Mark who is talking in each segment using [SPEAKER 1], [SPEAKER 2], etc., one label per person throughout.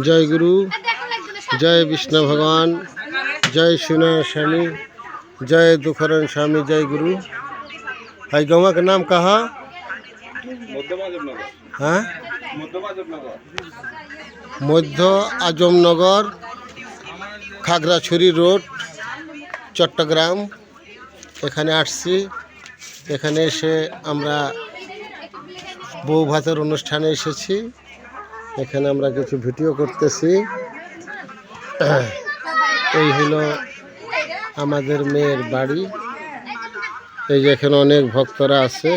[SPEAKER 1] জয় গুরু জয় বিষ্ণু भगवान जय सुना स्वामी जय दुखरन स्वामी जय गुरु हाई गवा का नाम कहा हाँ মধ্য আজমনগর খাগড়াছড়ি রোড চট্টগ্রাম এখানে আসছি এখানে এসে আমরা বউ ভাতের অনুষ্ঠানে এসেছি এখানে আমরা কিছু ভিডিও করতেছি। এই হলো আমাদের মেয়ের বাড়ি। এই যে এখানে অনেক ভক্তরা আছে।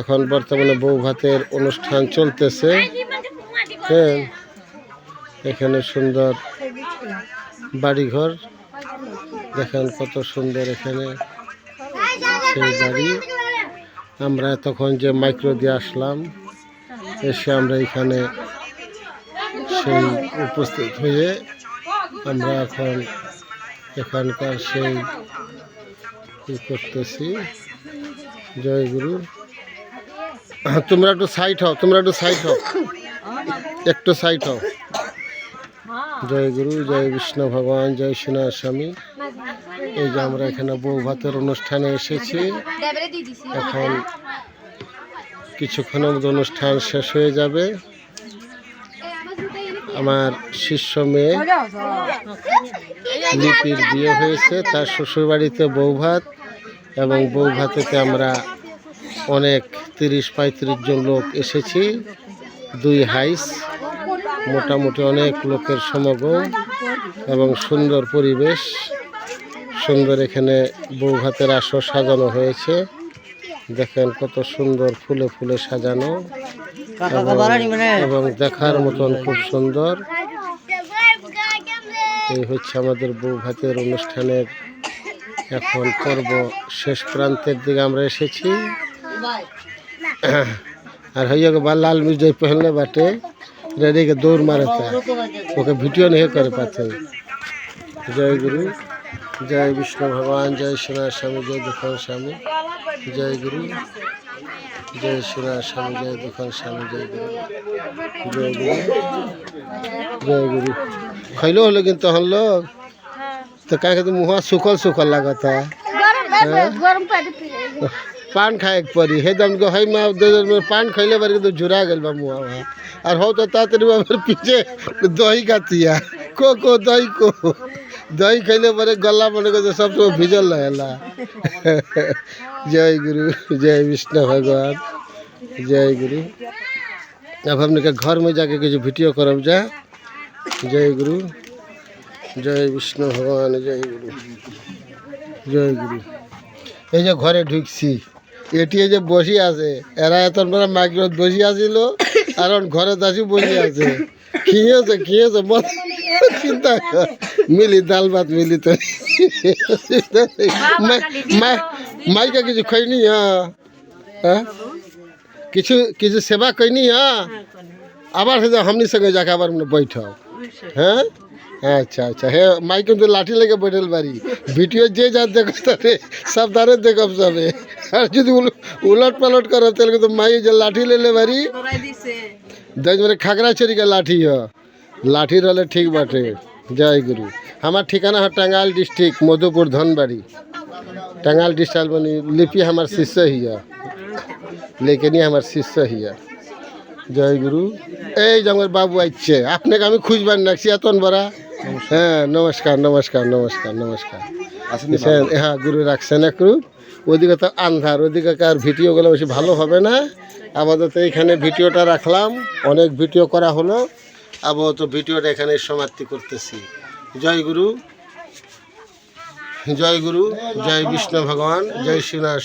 [SPEAKER 1] এখন বর্তমানে বউ ভাতের অনুষ্ঠান চলতেছে। হ্যাঁ এখানে সুন্দর বাড়িঘর। দেখেন কত সুন্দর এখানে সেই বাড়ি। আমরা তখন যে মাইক্রো দিয়ে আসলাম, এসে আমরা এখানে সেই উপস্থিত হয়ে আমরা এখন এখানকার সেই ই করতেছি। জয় গুরু। তোমরা একটু সাইড হও, তোমরা একটু সাইড হও। একটু সাইড হও। জয় গুরু, জয় বিষ্ণু ভগবান, জয় সোনা স্বামী। এই যে আমরা এখানে বউ ভাতের অনুষ্ঠানে এসেছি। এখন কিছুক্ষণের মধ্যে অনুষ্ঠান শেষ হয়ে যাবে। আমার শিষ্য মেয়ে লিপির বিয়ে হয়েছে, তার শ্বশুরবাড়িতে বউ ভাত এবং বউ ভাতেতে আমরা অনেক তিরিশ পঁয়ত্রিশ জন লোক এসেছি, দুই হাইস, মোটামুটি অনেক লোকের সমাগম এবং সুন্দর পরিবেশ, সুন্দর এখানে বউ ভাতের আসর সাজানো হয়েছে, দেখেন কত সুন্দর ফুলে ফুলে সাজানো। মানে এবং দেখার মতন খুব সুন্দর। এই হচ্ছে আমাদের বউ ভাতের অনুষ্ঠানের এখন পর্ব শেষ প্রান্তের দিকে আমরা এসেছি। আর হইয়া বা লাল মির্জাই পেহলে বাটে রেডিকে দৌড় মারাতে ওকে ভিডিও নিয়ে করে পাতে জয় গুরু, জয় বিষ্ণু ভগবান, জয় সোনার স্বামী, জয় দুঃখ স্বামী, জয় গুরু। জয় সুরা স্বামী জয় দুঃখল স্বামী জয় গুরু। জয় গুরু। জয় গুরু। খাইলেও হলো কিন্তু হল। তো কাকে তো মুহা সুকল সুকল লাগতা পান খায় এক পরি।
[SPEAKER 2] হে দাম গো
[SPEAKER 1] হাই মা পান খাইলে বারে কিন্তু জুড়া গেল বা মুহা হ্যাঁ? আর হও তো তাড়াতাড়ি বাবার পিছে দই গাতিয়া কো কো দই কো। हो तो तातरी बाबर पीछे दही खातिया को को दही को दही खैले बारे गला बने को तो सब तो भिजल रहेला जय गुरु जय विष्णु भगवान जय गुरु अब हमने के घर में जाके कुछ वीडियो करब जा जय गुरु जय विष्णु भगवान जय गुरु জয় গুরু এই যে ঘরে ঢুকছি এটি এই যে বসি আছে এরা এত বড় মাইক্রোত বসি আছিল আর ওর ঘরে দাসি বসি আছে খেয়েছে খেয়েছে মত চিন্তা মিলি ডাল ভাত মিলি তো মাইকা কিছু খাইনি হ্যাঁ? হ্যাঁ? কিছু কিছু সেবা কইনি হ্যাঁ? আবার সে হামনি সঙ্গে যাকে আবার বৈঠ হ্যাঁ আচ্ছা আচ্ছা। হ্যাঁ মাই কিন্তু লাঠি লেগে বৈঠল বাড়ি। ভিডিও যে যার দেখো তাতে সব তারে দেখাব যাবে আর যদি উলট পালট করো তাহলে কিন্তু মাই যে লাঠি লেলে বাড়ি। দেখবে খাগড়া চড়িকে লাঠি হ है लाठी रहले ठीक बाटे जय गुरु हमार ठिकाना है टंगाल डिस्ट्रिक्ट मधुपुर धनबाड़ी टंगाल डिस्ट्रिक्ट बनी लिपि हमार शिष्य ही है लेकिन ये हमार शिष्य ही है জয় গুরু এই যে আমার বাবু আসছে আপনাকে আমি খুঁজবার নাকছি এতন বড়া হ্যাঁ নমস্কার নমস্কার নমস্কার নমস্কার বুঝছেন? হ্যাঁ গুরু রাখছেন একটু ওদিকে তো আন্ধার ওদিকে আর ভিডিওগুলো বেশি ভালো হবে না আপাতত এইখানে ভিডিওটা রাখলাম অনেক ভিডিও করা হলো আপাতত ভিডিওটা এখানে সমাপ্তি করতেছি। জয় গুরু। জয় গুরু। জয় বিষ্ণু ভগবান। জয় শ্রীনাথ